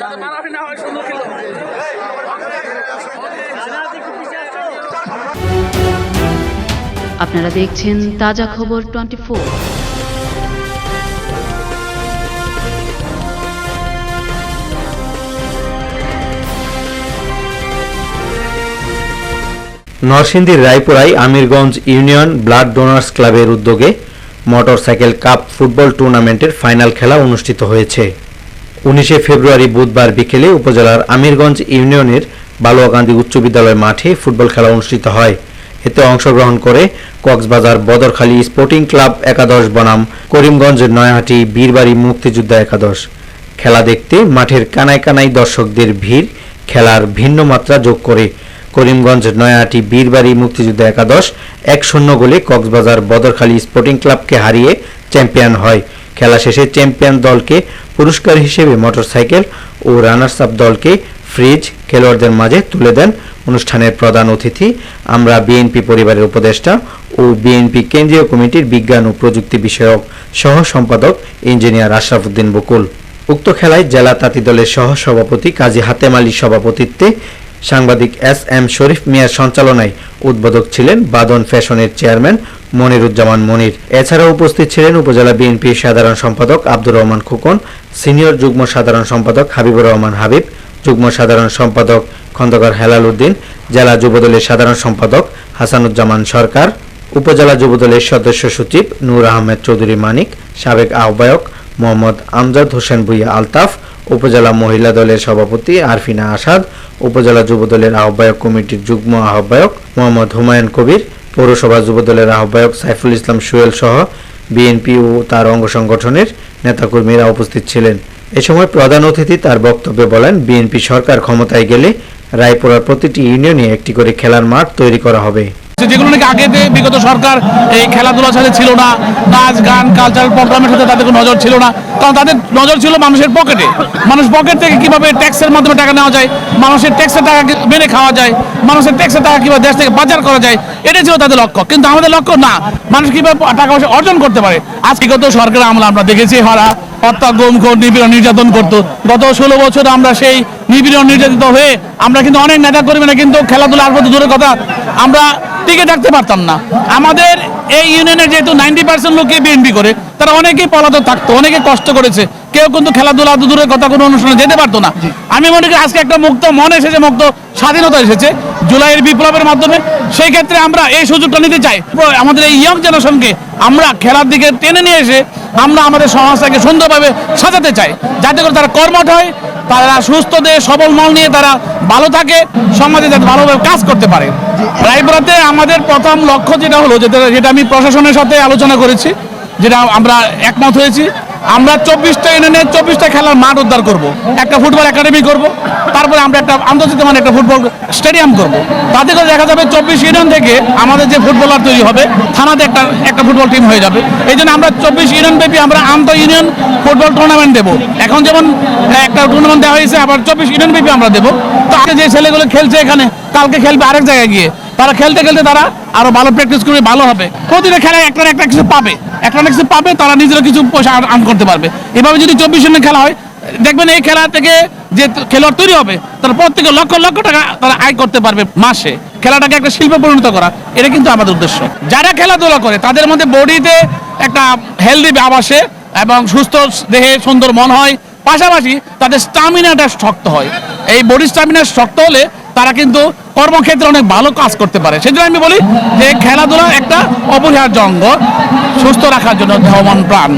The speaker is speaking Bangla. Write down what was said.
যাতে মারামারি না হয় সুন্দর খেলো। আপনারা দেখছেন তাজা খবর টোয়েন্টি ফোর। নরসিংদীর রায়পুরায় আমিরগঞ্জ ইউনিয়ন ব্লাড ডোনার্স ক্লাবের উদ্যোগে মোটরসাইকেল কাপ ফুটবল টুর্নামেন্টের ফাইনাল খেলা অনুষ্ঠিত হয়েছে। উনিশে ফেব্রুয়ারি বুধবার বিকেলে উপজেলার আমিরগঞ্জ ইউনিয়নের বালুয়াকান্দি উচ্চ বিদ্যালয় মাঠে ফুটবল খেলা অনুষ্ঠিত হয়। এতে অংশগ্রহণ করে কক্সবাজার বদরখালী স্পোর্টিং ক্লাব একাদশ বনাম, করিমগঞ্জ নয়াহাটি বীরবাড়ি মুক্তিযোদ্ধা একাদশ। খেলা দেখতে মাঠের কানায় কানায় দর্শকদের ভিড়, খেলার ভিন্ন মাত্রা যোগ করে। করিমগঞ্জ নয়াহাটি বীরবাড়ি মুক্তিযোদ্ধা একাদশ এক শূন্য গোলে কক্সবাজার বদরখালী স্পোর্টিং ক্লাবকে হারিয়ে চ্যাম্পিয়ন হয়। খেলা শেষে চ্যাম্পিয়ন দলকে পুরস্কার হিসেবে মোটরসাইকেল ও রানার্স আপ দলকে ফ্রিজ খেলোয়াড়দের মাঝে তুলে দেন অনুষ্ঠানের প্রধান অতিথি। আমরা বিএনপি পরিবারের উপদেষ্টা ও বিএনপি কেন্দ্রীয় কমিটির বিজ্ঞান ও প্রযুক্তি বিষয়ক সহ সম্পাদক ইঞ্জিনিয়ার আশরাফুদ্দিন বকুল। উক্ত খেলায় জেলা তাঁতি দলের সহ সভাপতি কাজী হাতেম আলীর সভাপতিত্বে সাংবাদিক এস এম শরীফ মিয়ার সঞ্চালনায় উদ্বোধক ছিলেন বাদন ফ্যাশনের চেয়ারম্যান মনিরুজ্জামান মনির। এছাড়াও উপস্থিত ছিলেন উপজেলা বিএনপির সাধারণ সম্পাদক আব্দুর রহমান খোকন, সিনিয়র যুগ্ম সাধারণ সম্পাদক হাবিবুর রহমান হাবিব, যুগ্ম সাধারণ সম্পাদক খন্দকার হেলাল উদ্দিন, জেলা যুবদলের সাধারণ সম্পাদক হাসানুজ্জামান সরকার, উপজেলা যুবদলের সদস্য সচিব নূর আহমেদ চৌধুরী মানিক, সাবেক আহ্বায়ক মোহাম্মদ আমজাদ হোসেন ভুইয়া আলতাফ উপজেলা মহিলা দলের সভাপতি আরফিনা আসাদ, উপজেলা যুবদলের আহ্বায়ক কমিটির যুগ্ম আহ্বায়ক মোহাম্মদ হুমায়ুন কবির, পৌরসভা যুবদলের আহ্বায়ক সাইফুল ইসলাম সুয়েল সহ বিএনপি ও তার অঙ্গ সংগঠনের নেতাকর্মীরা উপস্থিত ছিলেন। এ সময় প্রধান অতিথি তার বক্তব্যে বলেন, বিএনপি সরকার ক্ষমতায় গেলে রায়পুরার প্রতিটি ইউনিয়নে একটি করে খেলার মাঠ তৈরি করা হবে। যেগুলো নাকি আগে বিগত সরকার এই খেলাধুলার সাথে ছিল না, নাচ, গান কালচারাল প্রোগ্রামের সাথে তাদের কোনো নজর ছিল না। কারণ তাদের নজর ছিল মানুষের পকেটে। মানুষ পকেট থেকে কীভাবে ট্যাক্সের মাধ্যমে টাকা নেওয়া যায়, মানুষের ট্যাক্সের টাকা মেরে খাওয়া যায়, মানুষের ট্যাক্সের টাকা কীভাবে দেশ থেকে পাচার করা যায়, এটাই ছিল তাদের লক্ষ্য। কিন্তু আমাদের লক্ষ্য না, মানুষ কীভাবে টাকা পয়সা অর্জন করতে পারে। আজ বিগত সরকার আমলে আমরা দেখেছি হারা, হত্যা গুম নিপীড়ন, নির্যাতন করতো। গত ষোলো বছর আমরা সেই নিপীড়ন, নির্যাতিত হয়ে আমরা কিন্তু অনেক নেতা কর্মীরা কিন্তু খেলাধুলার প্রতি দূরের কথা, আমরা টিকে থাকতে পারতাম না। আমাদের এই ইউনিয়নের যেহেতু নাইনটি পার্সেন্ট লোকই বিএনপি করে তারা অনেকেই পলাতক থাকতো অনেকে কষ্ট করেছে। কেউ কিন্তু খেলাধুলা দূরের কথা কোনো অনুষ্ঠানে যেতে পারতো না। আমি মনে করি আজকে একটা মুক্ত মন এসেছে মুক্ত স্বাধীনতা এসেছে জুলাইয়ের বিপ্লবের মাধ্যমে। সেই ক্ষেত্রে আমরা এই সুযোগটা নিতে চাই। আমাদের এই ইয়ং জেনারেশনকে আমরা খেলার দিকে টেনে নিয়ে এসে আমরা আমাদের সমাজটাকে সুন্দরভাবে সাজাতে চাই। যাতে করে তারা কর্মঠ হয় তারা সুস্থ দেহে সবল মল নিয়ে তারা ভালো থাকে, সমাজে যাতে ভালোভাবে কাজ করতে পারে। রায়পুরাতে আমাদের প্রথম লক্ষ্য যেটা হলো, যেটা যেটা আমি প্রশাসনের সাথে আলোচনা করেছি, যেটা আমরা একমত হয়েছি আমরা চব্বিশটা ইউনিয়নে চব্বিশটা খেলার মাঠ উদ্ধার করব। একটা ফুটবল একাডেমি করব, তারপরে আমরা একটা আন্তর্জাতিক মানে একটা ফুটবল স্টেডিয়াম করব। তাতে করে দেখা যাবে চব্বিশ ইউনিয়ন থেকে আমাদের যে ফুটবলার তৈরি হবে, থানাতে একটা একটা ফুটবল টিম হয়ে যাবে। এই জন্য আমরা চব্বিশ ইউনিয়ন ব্যাপী আমরা আন্তঃ ইউনিয়ন ফুটবল টুর্নামেন্ট দেবো। এখন যেমন একটা টুর্নামেন্ট দেওয়া হয়েছে, আবার চব্বিশ ইউনিয়ন ব্যাপী আমরা দেবো। তো আজকে যে ছেলেগুলো খেলছে এখানে, কালকে খেলবে আরেক জায়গায় গিয়ে। তারা খেলতে খেলতে তারা আরও ভালো প্র্যাকটিস করবে, ভালো হবে। প্রতিটা খেলায় একটা একটা কিছু পাবে। একটা কিছু পাবে, তারা নিজেরা কিছু পয়সা আর্ন করতে পারবে। এভাবে যদি চব্বিশ জনের খেলা হয়, দেখবেন এই খেলা থেকে যে খেলোয়াড় তৈরি হবে, তারা প্রত্যেকে লক্ষ লক্ষ টাকা তারা আয় করতে পারবে মাসে। খেলাটাকে একটা শিল্পে পরিণত করা, এটা কিন্তু আমাদের উদ্দেশ্য। যারা খেলাধুলা করে, তাদের মধ্যে বডিতে একটা হেলদি ভাব আসে এবং সুস্থ দেহে সুন্দর মন হয়। পাশাপাশি তাদের স্টামিনাটা শক্ত হয়। এই বডি স্টামিনা শক্ত হলে তারা কিন্তু কর্মক্ষেত্রে অনেক ভালো কাজ করতে পারে। সেজন্য আমি বলি যে খেলাধুলা একটা অপরিহার্য অঙ্গ। সুস্থ রাখার জন্য ধমন প্রাণ